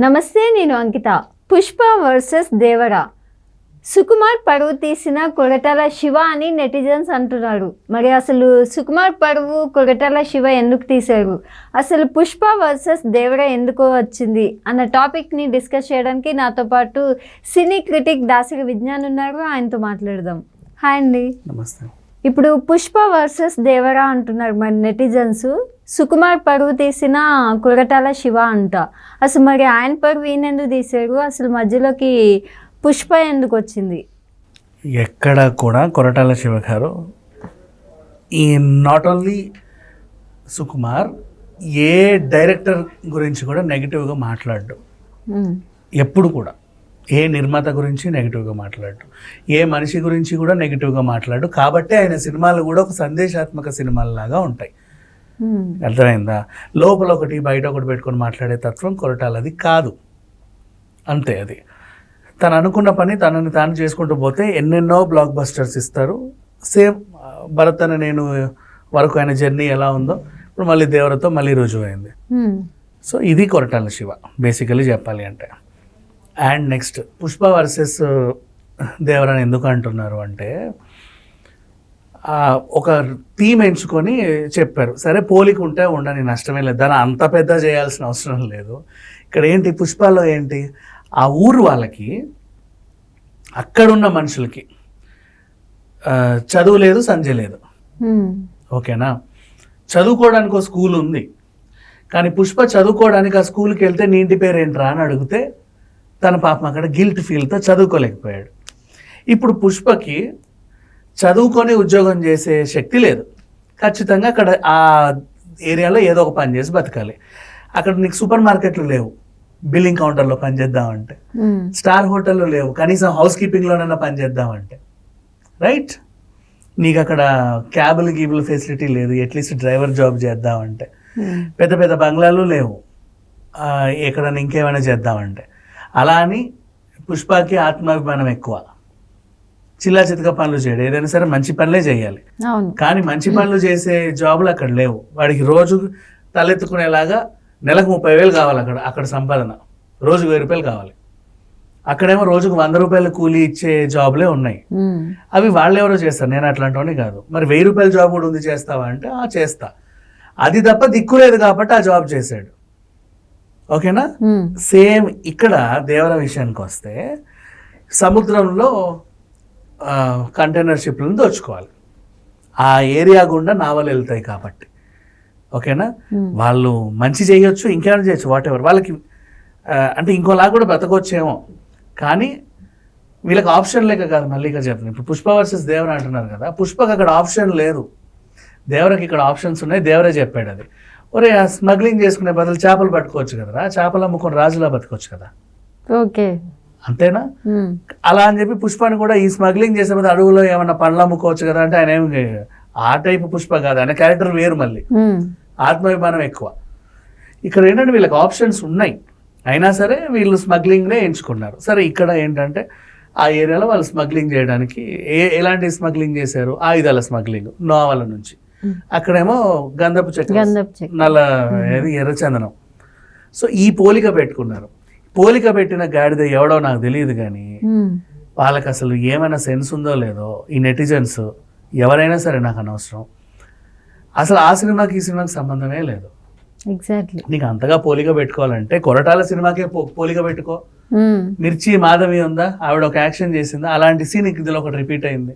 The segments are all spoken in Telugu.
నమస్తే నేను అంకిత. పుష్ప వర్సెస్ దేవరా. సుకుమార్ పరువు తీసిన కొరటాల శివ అని నెటిజన్స్ అంటున్నారు. మరి అసలు సుకుమార్ పరువు కొరటాల శివ ఎందుకు తీశారు? అసలు పుష్ప వర్సెస్ దేవర ఎందుకు వచ్చింది? అన్న టాపిక్ని డిస్కస్ చేయడానికి నాతో పాటు సినీ క్రిటిక్ దాసరి విజ్ఞాన్ ఉన్నారు. ఆయనతో మాట్లాడదాం. హాయ్ అండి. నమస్తే. ఇప్పుడు పుష్ప వర్సెస్ దేవరా అంటున్నారు మరి నెటిజన్స్. సుకుమార్ పరువు తీసిన కొరటాల శివ అంట. అసలు మరి ఆయన పరువు ఈయన ఎందుకు తీశారు? అసలు మధ్యలోకి పుష్ప ఎందుకు వచ్చింది? ఎక్కడ కూడా కొరటాల శివ గారు ఈ not only Sukumar a director గురించి కూడా నెగిటివ్గా మాట్లాడు మ్మ్. ఎప్పుడు కూడా. ఏ నిర్మాత గురించి నెగిటివ్గా మాట్లాడు. ఏ మనిషి గురించి కూడా నెగిటివ్గా మాట్లాడు. కాబట్టి ఆయన సినిమాలు కూడా ఒక సందేశాత్మక సినిమాలలాగా ఉంటాయి. అర్థమైందా? లోపల ఒకటి బయట ఒకటి పెట్టుకొని మాట్లాడే తత్వం కొరటాలది కాదు. అంతే అది. తను అనుకున్న పని తనని తాను చేసుకుంటూ పోతే ఎన్నెన్నో బ్లాక్ బస్టర్స్ ఇస్తారు. సేమ్ భరత్ అని నేను వరకు ఆయన జర్నీ ఎలా ఉందో ఇప్పుడు మళ్ళీ దేవరతో మళ్ళీ రుజువు అయింది. సో ఇది కొరటాల శివ బేసికలీ చెప్పాలి అంటే. అండ్ నెక్స్ట్ పుష్ప వర్సెస్ దేవరని ఎందుకు అంటున్నారు అంటే ఒక థీమ్ ఎంచుకొని చెప్పారు. సరే పోలిక ఉంటే ఉండని నష్టమే లేదు. దాన్ని అంత పెద్ద చేయాల్సిన అవసరం లేదు. ఇక్కడ ఏంటి పుష్పలో ఏంటి ఆ ఊరు వాళ్ళకి అక్కడున్న మనుషులకి చదువు లేదు సంజయ్ లేదు. ఓకేనా? చదువుకోవడానికి ఒక స్కూల్ ఉంది. కానీ పుష్ప చదువుకోవడానికి ఆ స్కూల్కి వెళ్తే నీ ఇంటి పేరు ఏంట్రా అని అడిగితే తన పాపం అక్కడ గిల్ట్ ఫీల్తో చదువుకోలేకపోయాడు. ఇప్పుడు పుష్పకి చదువుకొని ఉద్యోగం చేసే శక్తి లేదు. ఖచ్చితంగా అక్కడ ఆ ఏరియాలో ఏదో ఒక పని చేసి బతకాలి. అక్కడ నీకు సూపర్ మార్కెట్లు లేవు. బిల్లింగ్ కౌంటర్లో పని చేద్దామంటే. స్టార్ హోటల్లో లేవు. కనీసం హౌస్ కీపింగ్లోనైనా పని చేద్దామంటే. రైట్? నీకు అక్కడ క్యాబులు గీబులు ఫెసిలిటీ లేదు. అట్లీస్ట్ డ్రైవర్ జాబ్ చేద్దామంటే. పెద్ద పెద్ద బంగ్లాలు లేవు. ఆ, ఎక్కడైనా ఇంకేమైనా చేద్దామంటే. అలా అని పుష్పకి ఆత్మాభిమానం ఎక్కువ. చిల్లా చితక పనులు చేయడు. ఏదైనా సరే మంచి పనులే చేయాలి. కానీ మంచి పనులు చేసే జాబులు అక్కడ లేవు. వాడికి రోజు తలెత్తుకునేలాగా నెలకు ముప్పై వేలు కావాలి అక్కడ అక్కడ సంపాదన. రోజుకు వెయ్యి రూపాయలు కావాలి. అక్కడేమో రోజుకు వంద రూపాయలు కూలీ ఇచ్చే జాబులే ఉన్నాయి. అవి వాళ్ళు ఎవరో చేస్తారు. నేను అట్లాంటివని కాదు. మరి వెయ్యి రూపాయల జాబ్ కూడా ఉంది చేస్తావా అంటే ఆ చేస్తా. అది తప్ప దిక్కు లేదు కాబట్టి ఆ జాబ్ చేశాడు. ఓకేనా. సేమ్ ఇక్కడ దేవర విషయానికి వస్తే సముద్రంలో కంటైనర్ షిప్లను దోచుకోవాలి. ఆ ఏరియా గుండా నావలు వెళ్తాయి కాబట్టి. ఓకేనా. వాళ్ళు మంచి చేయొచ్చు ఇంకేమైనా చేయొచ్చు వాట్ ఎవర్ వాళ్ళకి అంటే ఇంకోలా కూడా బ్రతకొచ్చేమో. కానీ వీళ్ళకి ఆప్షన్ లేక కాదు మళ్ళీ ఇక్కడ చెప్తాను ఇప్పుడు పుష్ప వర్సెస్ దేవర అంటున్నారు కదా పుష్పకి అక్కడ ఆప్షన్ లేదు. దేవరకి ఇక్కడ ఆప్షన్స్ ఉన్నాయి దేవరే చెప్పాడు అది. ఒరే ఆ స్మగ్లింగ్ చేసుకునే బదులు చేపలు పట్టుకోవచ్చు కదరా. చేపలు అమ్ముకొని రాజులా బతకొచ్చు కదా. ఓకే. అంతేనా. అలా అని చెప్పి పుష్పని కూడా ఈ స్మగ్లింగ్ చేసే బదులు అడవులో ఏమన్నా పండ్లు అమ్ముకోవచ్చు కదా అంటే ఆయన ఏమి ఆ టైపు పుష్ప కాదు. ఆయన క్యారెక్టర్ వేరు మళ్ళీ. ఆత్మాభిమానం ఎక్కువ. ఇక్కడ ఏంటంటే వీళ్ళకి ఆప్షన్స్ ఉన్నాయి. అయినా సరే వీళ్ళు స్మగ్లింగ్నే ఎంచుకున్నారు. సరే ఇక్కడ ఏంటంటే ఆ ఏరియాలో వాళ్ళు స్మగ్లింగ్ చేయడానికి ఏ ఎలాంటి స్మగ్లింగ్ చేశారు? ఆయుధాల స్మగ్లింగ్ నోవల నుంచి. అక్కడేమో గంధపు చెక్క. నల్ల ఏది ఎర్రచందనం సో ఈ పోలిక పెట్టుకున్నారు. పోలిక పెట్టిన గాడిద ఎవడో నాకు తెలియదు కానీ. వాళ్ళకి అసలు ఏమైనా సెన్స్ ఉందో లేదో ఈ నెటిజన్స్ ఎవరైనా సరే నాకు అనవసరం. అసలు ఆ సినిమాకి ఈ సినిమాకి సంబంధమే లేదు. ఎగ్జాక్ట్లీ నీకు అంతగా పోలిక పెట్టుకోవాలంటే కొరటాల సినిమాకే పోలిక పెట్టుకో. మిర్చి మాధవి ఉందా? ఆవిడ ఒక యాక్షన్ చేసిందా? అలాంటి సీన్ ఇందులో ఒకటి రిపీట్ అయింది.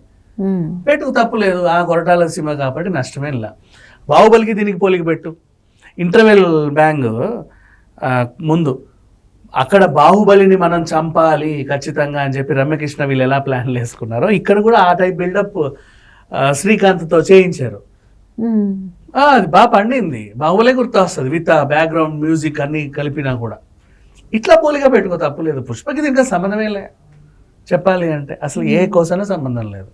పెట్టుకు తప్పు లేదు. ఆ కొరటాల సినిమా కాబట్టి నష్టమేం లే. బాహుబలికి దీనికి పోలిక పెట్టు. ఇంటర్వెల్ బ్యాంగ్ ముందు. అక్కడ బాహుబలిని మనం చంపాలి ఖచ్చితంగా అని చెప్పి రమ్యకృష్ణ వీళ్ళు ఎలా ప్లాన్లు వేసుకున్నారో ఇక్కడ కూడా ఆ టైప్ బిల్డప్ శ్రీకాంత్తో చేయించారు. అది బాగా పండింది. బాహుబలే గుర్తు వస్తుంది విత్ ఆ బ్యాక్గ్రౌండ్ మ్యూజిక్ అన్ని కలిపినా కూడా. ఇట్లా పోలిక పెట్టుకో తప్పులేదు పుష్పకి దీనికి సంబంధమే లే. చెప్పాలి అంటే. అసలు ఏ కోసమే సంబంధం లేదు.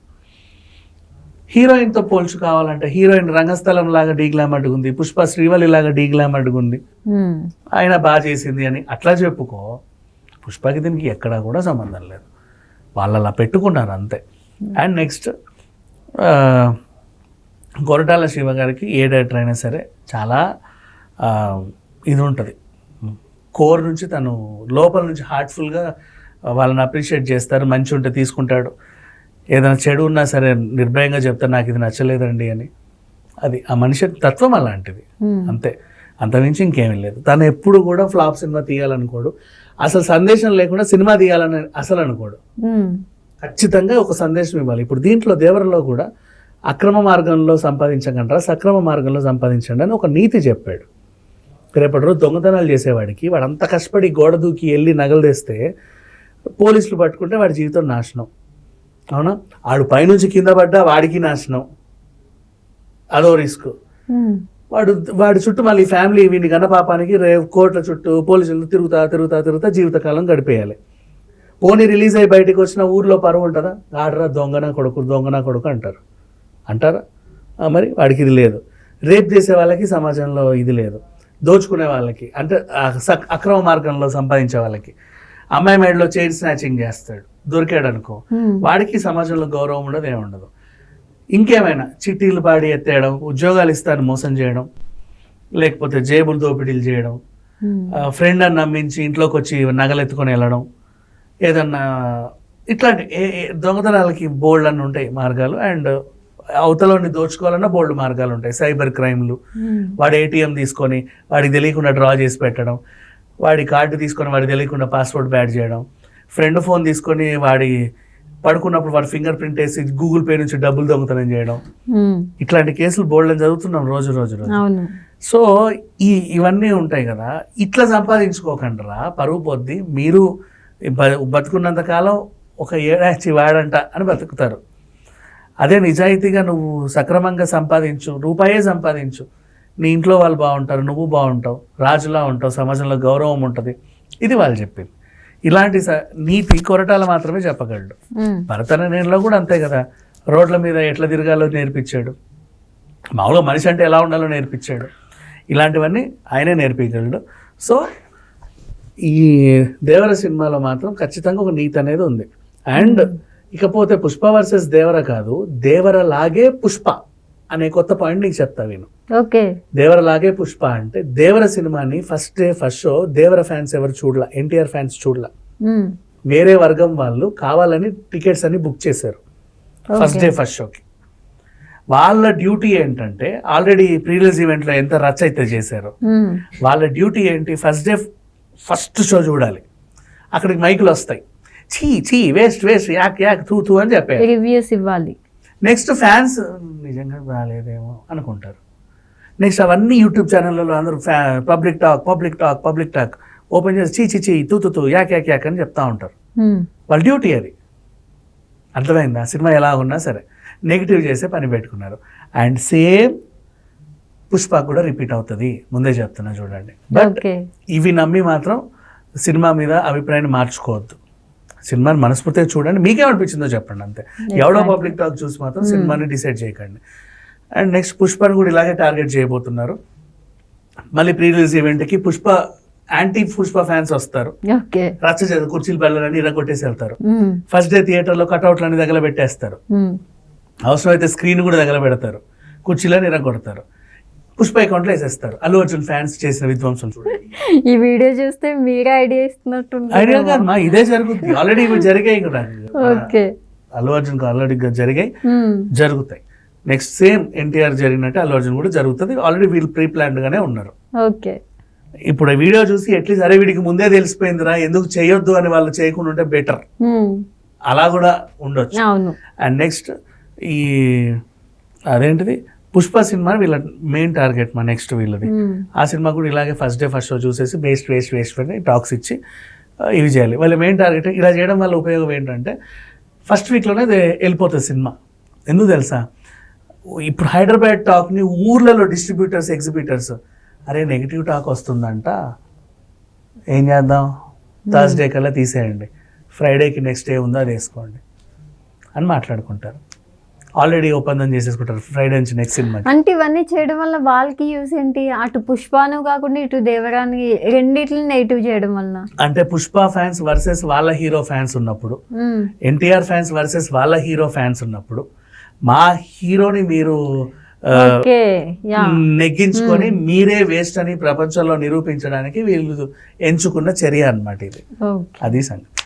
హీరోయిన్తో పోల్చు కావాలంటే హీరోయిన్ రంగస్థలం లాగా డీ గ్లామర్డ్గా ఉంది పుష్ప శ్రీవల్లి లాగా డీ గ్లామర్డ్గా ఉంది. మ్మ్. ఆయన బాగా చేసింది అని అట్లా చెప్పుకో పుష్పకి దీనికి ఎక్కడా కూడా సంబంధం లేదు. వాళ్ళు అలా పెట్టుకున్నారు అంతే. అండ్ నెక్స్ట్ కొరటాల శివ గారికి ఏ డైరెక్టర్ అయినా సరే చాలా ఇది ఉంటుంది కోర్ నుంచి తను లోపల నుంచి హార్ట్ఫుల్గా వాళ్ళని అప్రిషియేట్ చేస్తారు మంచి ఉంటే తీసుకుంటాడు. ఏదైనా చెడు ఉన్నా సరే నిర్భయంగా చెప్తారు నాకు ఇది నచ్చలేదండి అని. అది ఆ మనిషి తత్వం అలాంటిది. అంతే. అంతమించి ఇంకేమీ లేదు. తను ఎప్పుడు కూడా ఫ్లాప్ సినిమా తీయాలనుకోడు. అసలు సందేశం లేకుండా సినిమా తీయాలని అసలు అనుకోడు. ఖచ్చితంగా ఒక సందేశం ఇవ్వాలి. ఇప్పుడు దీంట్లో దేవరలో కూడా అక్రమ మార్గంలో సంపాదించకుండా సక్రమ మార్గంలో సంపాదించండి అని ఒక నీతి చెప్పాడు. రేపటి రోజు దొంగతనాలు చేసేవాడికి వాడు అంత కష్టపడి గోడ దూకి వెళ్ళి నగలు తెస్తే పోలీసులు పట్టుకుంటే వాడి జీవితం నాశనం. అవునా? ఆడు పైనుంచి కింద పడ్డా వాడికి నాశనం. అదో రిస్క్. వాడు వాడి చుట్టూ మళ్ళీ ఫ్యామిలీ వీడిని గన్నపాపానికి రే కోర్టుల చుట్టూ పోలీసులు తిరుగుతా తిరుగుతా తిరుగుతా జీవితకాలం గడిపేయాలి. పోనీ రిలీజ్ అయ్యి బయటకు వచ్చిన ఊర్లో పరువు ఉంటుందా? ఆడరా దొంగన కొడుకు దొంగన కొడుకు అంటారు. అంటారా? మరి వాడికి ఇది లేదు. రేప్ చేసే వాళ్ళకి సమాజంలో ఇది లేదు. దోచుకునే వాళ్ళకి అంటే అక్రమ మార్గంలో సంపాదించే వాళ్ళకి. అమ్మాయి మేడలో చైన్ స్నాచింగ్ చేస్తాడు. దొరికాడు అనుకో. వాడికి సమాజంలో గౌరవం ఉండదు ఏముండదు ఇంకేమైనా చిట్టీలు పాడి ఎత్తేయడం ఉద్యోగాలు ఇస్తాను మోసం చేయడం లేకపోతే జేబులు దోపిడీలు చేయడం. ఫ్రెండ్ అని నమ్మించి ఇంట్లోకి వచ్చి నగలు ఎత్తుకొని వెళ్ళడం ఏదన్నా ఇట్లాంటి దొంగతనాలకి బోల్డ్ అని ఉంటాయి మార్గాలు అండ్ అవతలని దోచుకోవాలన్నా బోల్డ్ మార్గాలు ఉంటాయి సైబర్ క్రైమ్లు. వాడి ఏటీఎం తీసుకొని వాడికి తెలియకుండా డ్రా చేసి పెట్టడం వాడి కార్డు తీసుకొని వాడికి తెలియకుండా పాస్వర్డ్ బ్యాడ్ చేయడం ఫ్రెండ్ ఫోన్ తీసుకొని వాడి పడుకున్నప్పుడు వాడి ఫింగర్ ప్రింట్ వేసి గూగుల్ పే నుంచి డబ్బులు దొంగతనం చేయడం. ఇట్లాంటి కేసులు బోల్డ్ చదువుతున్నాం రోజు రోజు సో ఈ ఇవన్నీ ఉంటాయి కదా ఇట్లా సంపాదించుకోకండిరా పరువు పొద్ది మీరు బతుకున్నంత కాలం ఒక ఏడాచి వాడంట అని బతుకుతారు. అదే నిజాయితీగా నువ్వు సక్రమంగా సంపాదించు రూపాయే సంపాదించు. నీ ఇంట్లో వాళ్ళు బాగుంటారు నువ్వు బాగుంటావు రాజులా ఉంటావు సమాజంలో గౌరవం ఉంటుంది. ఇది వాళ్ళు చెప్పింది. ఇలాంటి స- నీతి కొరటాలు మాత్రమే చెప్పగలడు. మ్మ్. భరతనాట్యంలో కూడా అంతే కదా. రోడ్ల మీద ఎట్లా తిరగాలో నేర్పించాడు. మామూలుగా మనిషి అంటే ఎలా ఉండాలో నేర్పించాడు. ఇలాంటివన్నీ ఆయనే నేర్పించగలడు. సో ఈ దేవర సినిమాలో మాత్రం ఖచ్చితంగా ఒక నీతి అనేది ఉంది. అండ్ ఇకపోతే పుష్ప వర్సెస్ దేవర కాదు దేవర లాగే పుష్ప అనే కొత్త పాయింట్ నీకు చెప్తా నేను ఓకే. దేవర లాగే పుష్ప అంటే దేవర సినిమాని first day first show Devara fans ఎవరు చూడలా ఎన్టీఆర్ ఫ్యాన్స్ చూడలా. వేరే వర్గం వాళ్ళు కావాలని టికెట్స్ అన్ని బుక్ చేశారు. ఫస్ట్. డే ఫస్ట్ షోకి. వాళ్ళ డ్యూటీ ఏంటంటే ఆల్రెడీ ప్రీవియస్ ఈవెంట్లో ఎంత రచ అయితే చేశారో. వాళ్ళ డ్యూటీ ఏంటి? ఫస్ట్ డే ఫస్ట్ షో చూడాలి. అక్కడికి మైకులు వస్తాయి. చీ చీ వేస్ట్ వేస్ట్ యాక్ యాక్ తూ తూ అని చెప్పారు. రివ్యూస్ ఇవ్వాలి. నెక్స్ట్ ఫ్యాన్స్ నిజంగా బాగాలేదేమో అనుకుంటారు. నెక్స్ట్ అవన్నీ యూట్యూబ్ ఛానళ్ళలో అందరూ public talk public talk public talk open చేసి చీ చీ చీ తూ యాక్ యాక్ యాక్ అని చెప్తా ఉంటారు. వాళ్ళ డ్యూటీ అది. అర్థమైందా? సినిమా ఎలా ఉన్నా సరే. నెగిటివ్ చేసే పని పెట్టుకున్నారు. అండ్ సేమ్ పుష్ప కూడా రిపీట్ అవుతుంది. ముందే చెప్తున్నా చూడండి. బట్ ఇవి నమ్మి మాత్రం సినిమా మీద అభిప్రాయాన్ని మార్చుకోవద్దు. సినిమాని మనస్ఫూర్తిగా చూడండి. మీకేమనిపించిందో చెప్పండి అంతే. ఎవడో. పబ్లిక్ టాక్ చూసి మాత్రం సినిమాని డిసైడ్ చేయకండి. అండ్ నెక్స్ట్ పుష్పని కూడా ఇలాగే టార్గెట్ చేయబోతున్నారు. మళ్ళీ ప్రీ రిలీజ్ ఈవెంట్కి పుష్ప యాంటీ పుష్ప ఫ్యాన్స్ వస్తారు. రచ్చ చేత కుర్చీలు బెల్లలని ఇరగొట్టేసి వెళ్తారు. ఫస్ట్ డే థియేటర్లో కట్అవుట్లని తగలబెట్టేస్తారు. మ్మ్. అవసరమైతే స్క్రీన్ కూడా తగలబెడతారు. కుర్చీలని ఇరగొడతారు పుష్ప అకౌంట్లో వేసేస్తారు. అల్లు అర్జున్ ఫ్యాన్స్ చేసిన విధ్వంసం చూడండి. ఈ వీడియో చూస్తే మీరే ఐడియా ఇస్తున్నట్టుంది ఐడియా కాదు మా ఇదే జరుగుతుంది ఆల్రెడీ ఇవి జరిగాయి కూడా. ఓకే అల్లు అర్జున్ ఆల్రెడీ జరిగాయి. మ్మ్. జరుగుతాయి. నెక్స్ట్ సేమ్ ఎన్టీఆర్ జరిగినట్టు అల్లు అర్జున్ కూడా జరుగుతుంది. ఆల్రెడీ వీళ్ళు ప్రీ ప్లాన్డ్ గానే ఉన్నారు. ఓకే. ఇప్పుడు వీడియో చూసి అట్లీస్ట్ అరే వీడికి ముందే తెలిసిపోయిందిరా ఎందుకు చేయొద్దు అని వాళ్ళు చేయకుండా ఉంటే బెటర్. అలా కూడా ఉండొచ్చు. అండ్ నెక్స్ట్ ఈ అదేంటిది? పుష్ప సినిమా వీళ్ళ మెయిన్ టార్గెట్ మా నెక్స్ట్ వీళ్ళది. ఆ సినిమా కూడా ఇలాగే ఫస్ట్ డే ఫస్ట్ షో చూసేసి వేస్ట్ వేస్ట్ వేస్ట్ అని టాక్స్ ఇచ్చి ఇవి చేయాలి. వాళ్ళ మెయిన్ టార్గెట్ ఇలా చేయడం వల్ల ఉపయోగం ఏంటంటే ఫస్ట్ వీక్లోనే అది వెళ్ళిపోతుంది సినిమా. ఎందుకు తెలుసా? ఇప్పుడు హైదరాబాద్ టాక్ని ఊర్లలో డిస్ట్రిబ్యూటర్స్ ఎగ్జిబిటర్స్ అరే నెగిటివ్ టాక్ వస్తుందంట. ఏం చేద్దాం? థర్స్డే కల్లా తీసేయండి. ఫ్రైడేకి నెక్స్ట్ డే ఉందో అది వేసుకోండి అని మాట్లాడుకుంటారు. ఆల్రెడీ ఒప్పందం చేసేసుకుంటారు. ఫ్రైడే నుంచి నెక్స్ట్ సినిమాకి అంటే ఇవన్నీ చేయడం వల్ల వాళ్ళకి యూస్ ఏంటి? అటు పుష్పాను కాకుండా ఇటు దేవరానికి రెండిట్లని నెగిటివ్ చేయడం వలన. అంటే పుష్ప ఫ్యాన్స్ వర్సెస్ వాళ్ళ హీరో ఫ్యాన్స్ ఉన్నప్పుడు. ఎన్టీఆర్ ఫ్యాన్స్ వర్సెస్ వాళ్ళ హీరో ఫ్యాన్స్ ఉన్నప్పుడు మా హీరోని మీరు నెగ్గించుకొని మీరే వేస్ట్ అని ప్రపంచంలో నిరూపించడానికి వీళ్ళు ఎంచుకున్న చర్య అన్నమాట ఇది. అది సంగతి.